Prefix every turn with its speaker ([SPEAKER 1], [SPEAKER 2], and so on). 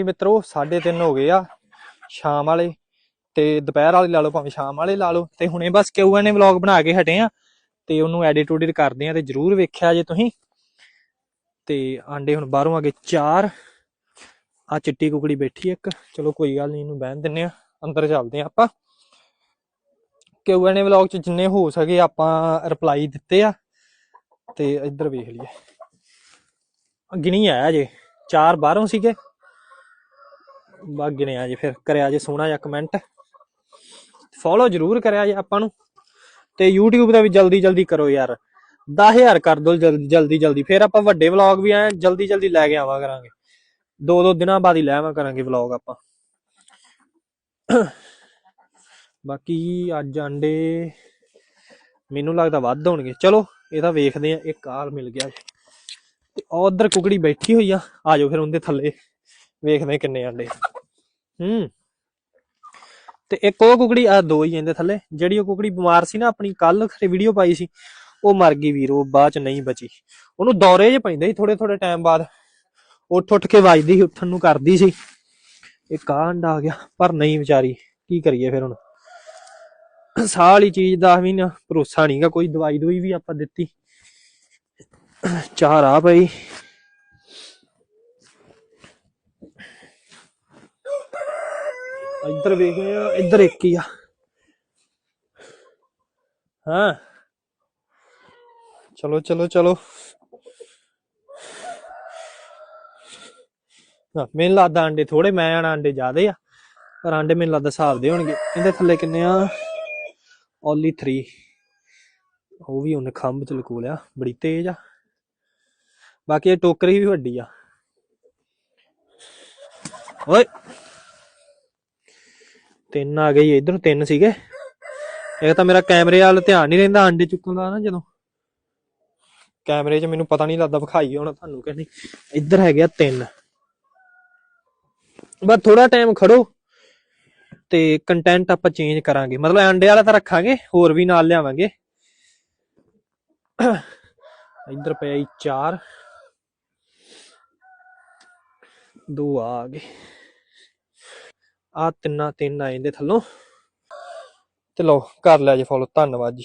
[SPEAKER 1] ਜੀ ਮਿੱਤਰੋ 3:30 ਹੋ ਗਏ ਆ ਸ਼ਾਮ ਵਾਲੇ ਤੇ ਦੁਪਹਿਰ ਵਾਲੇ ਲਾ ਲਓ ਭਾਵੇਂ ਸ਼ਾਮ ਵਾਲੇ ਲਾ ਲਓ। ਤੇ ਹੁਣੇ ਬਸ ਕਿਊ ਨੇ ਵਲੌਗ ਬਣਾ ਕੇ ਹਟੇ ਆ ਤੇ ਉਹਨੂੰ ਐਡਿਟ ਉਡਿਟ ਕਰਦੇ ਆ ਤੇ ਜਰੂਰ ਵੇਖਿਆ ਜੇ ਤੁਸੀਂ। ਤੇ ਆਂਡੇ ਹੁਣ ਬਾਹਰੋਂ ਆ ਗਏ ਚਾਰ। ਆ ਚਿੱਟੀ ਕੁਕੜੀ ਬੈਠੀ ਇੱਕ। ਚਲੋ ਕੋਈ ਗੱਲ ਨਹੀਂ, ਇਹਨੂੰ ਬਹਿਣ ਦਿੰਨੇ ਆ। ਅੰਦਰ ਚੱਲਦੇ ਆ ਆਪਾਂ। ਕਿਊ ਨੇ ਵਲੌਗ ਚ ਜਿੰਨੇ ਹੋ ਸਕੇ ਆਪਾਂ ਰਿਪਲਾਈ ਦਿੱਤੇ ਆ। ਤੇ ਇੱਧਰ ਵੇਖ ਲਈਏ। ਗਿਣੀ ਆਇਆ ਜੇ। ਚਾਰ ਬਾਹਰੋਂ ਸੀਗੇ। ਬਾ ਗਿਣਿਆ ਜੇ, ਫਿਰ ਕਰਿਆ ਜੇ ਸੋਹਣਾ ਜਿਹਾ ਕਮੈਂਟ ਫੋਲੋ ਜਰੂਰ ਕਰਿਆ ਜੇ ਆਪਾਂ ਨੂੰ। ਤੇ YouTube ਦਾ ਵੀ ਜਲਦੀ ਜਲਦੀ ਕਰੋ ਯਾਰ। 10000 ਕਰ ਦੋ ਜਲਦੀ ਜਲਦੀ। ਫਿਰ ਆਪਾਂ ਵੱਡੇ ਵਲੌਗ ਵੀ ਐ ਜਲਦੀ ਜਲਦੀ ਲੈ ਕੇ ਆਵਾ ਕਰਾਂਗੇ। ਦੋ ਦੋ ਦਿਨਾਂ ਬਾਅਦ ਹੀ ਲੈ ਆਵਾਂ ਕਰਾਂਗੇ ਵਲੌਗ ਆਪਾਂ। ਬਾਕੀ ਅੱਜ ਆਂਡੇ ਮੈਨੂੰ ਲੱਗਦਾ ਵੱਧ ਹੋਣਗੇ। ਚਲੋ, ਇਹ ਤਾਂ ਵੇਖਦੇ ਆ, ਇੱਕ ਆਲ ਮਿਲ ਗਿਆ ਤੇ ਉਧਰ ਕੁਕੜੀ ਬੈਠੀ ਹੋਈ ਆ। ਆ ਫਿਰ ਉਹਦੇ ਥੱਲੇ। ਵੇਖਦੇ ਕਿੰਨੇ ਆਂਡੇ ਹੂੰ। ਤੇ ਇੱਕ ਉਹ ਕੁਕੜੀ ਆ ਦੋ ਹੀ ਇਹਦੇ ਥੱਲੇ, ਜਿਹੜੀ ਉਹ ਕੁਕੜੀ ਬਿਮਾਰ ਸੀ ਨਾ, ਆਪਣੀ ਕੱਲ ਖਰੇ ਵੀਡੀਓ ਪਾਈ ਸੀ, ਉਹ ਮਰ ਗਈ ਵੀਰ, ਉਹ ਬਾਅਦ ਚ ਨਹੀਂ ਬਚੀ। ਉਹਨੂੰ ਦੌਰੇ ਜੇ ਪੈਂਦੇ ਸੀ ਥੋੜੇ ਥੋੜੇ ਟਾਈਮ ਬਾਅਦ। ਉੱਠ ਉੱਠ ਕੇ ਵੱਜਦੀ ਸੀ, ਉੱਠਣ ਨੂੰ ਕਰਦੀ ਸੀ। ਇਹ ਆਹ ਆ ਗਿਆ, ਪਰ ਨਹੀਂ ਵਿਚਾਰੀ, ਕੀ ਕਰੀਏ ਫਿਰ ਹੁਣ? ਸਾਹ ਵਾਲੀ ਚੀਜ਼ ਦਾ ਵੀ ਨਾ ਭਰੋਸਾ ਨਹੀਂਗਾ ਕੋਈ ਦਵਾਈ ਦਵਾਈ ਵੀ ਆਪਾਂ ਦਿੱਤੀ। ਚਾਰ ਆ ਪਈ। ਇੱਧਰ ਵੇਖਦੇ ਆ ਇੱਧਰ ਇੱਕ ਹੀ ਆ। ਹਾਂ। ਚਲੋ ਚਲੋ ਚਲੋ। ਨਾ ਮੈਨੂੰ ਲੱਗਦਾ ਅੰਡੇ ਥੋੜੇ ਮੈਂ ਆਣਾ ਅੰਡੇ ਜ਼ਿਆਦੇ ਆ, ਪਰ ਅੰਡੇ ਮੈਨੂੰ ਲੱਗਦਾ ਹਿਸਾਬ ਦੇ ਹੋਣਗੇ। ਇਹਦੇ ਥੱਲੇ ਕਿੰਨੇ ਆ? ਓਲੀ 3 ਉਹ ਵੀ ਉਹਨੇ ਖੰਭ ਚ ਲਕੋ ਲਿਆ, ਬੜੀ ਤੇਜ਼ ਆ। ਬਾਕੀ ਇਹ ਟੋਕਰੀ ਵੀ ਵੱਡੀ ਆ। ਓਏ! ਤਿੰਨ ਆ ਗਏ ਇਧਰ ਤਿੰਨ ਸੀਗੇ। ਇਹ ਤਾਂ ਮੇਰਾ ਕੈਮਰੇ ਵੱਲ ਧਿਆਨ ਨਹੀਂ ਰਹਿੰਦਾ, ਅੰਡੇ ਚੁੱਕਣ ਦਾ ਨਾ ਜਦੋਂ। ਕੈਮਰੇ 'ਚ ਮੈਨੂੰ ਪਤਾ ਨਹੀਂ ਲੱਗਦਾ ਵਿਖਾਈ ਹੁਣ ਤੁਹਾਨੂੰ ਕਿ ਨਹੀਂ। ਇੱਧਰ ਹੈਗੇ ਆ ਤਿੰਨ। ਬਸ ਥੋੜਾ ਟਾਈਮ ਖੜੋ ਤੇ ਕੰਟੈਂਟ ਆਪਾਂ ਚੇਂਜ ਕਰਾਂਗੇ। ਮਤਲਬ ਅੰਡੇ ਵਾਲਾ ਤਾਂ ਰੱਖਾਂਗੇ, ਹੋਰ ਵੀ ਨਾਲ ਲਿਆਵਾਂਗੇ। ਇੱਧਰ ਪਿਆ ਜੀ ਚਾਰ। ਦੋ ਆ ਗਏ। ਆ ਤਿੰਨਾਂ ਤਿੰਨ ਆ ਜਾਂਦੇ ਥੱਲੋਂ। ਤੇ ਲਓ ਕਰ ਲਿਆ ਜੇ ਫੋਲੋ ਧੰਨਵਾਦ ਜੀ।